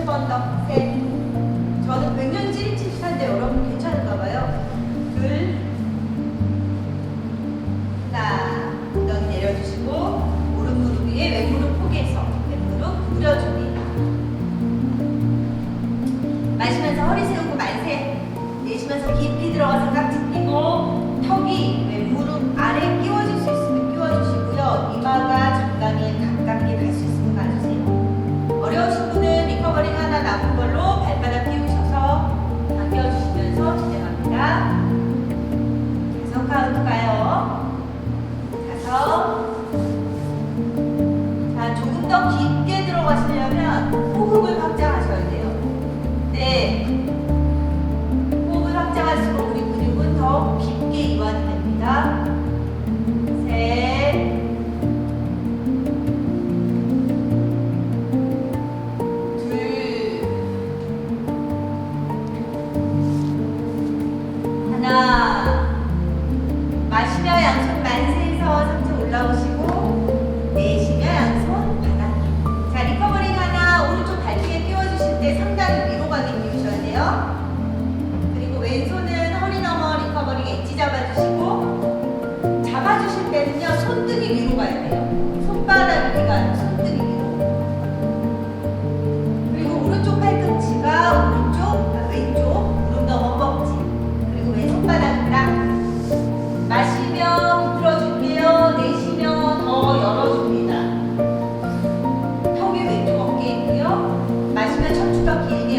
세 번 더, 셋. 저는 백년지 칠십한데 여러분 괜찮을까 봐요. 둘, 하나, 넌 내려주시고 오른 무릎 위에 왼무릎 포개서 왼무릎 구려줍니다. 마시면서 허리 세우고 만세. 내쉬면서 깊이 tu. Nah.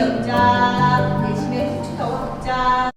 เหลืองจ้า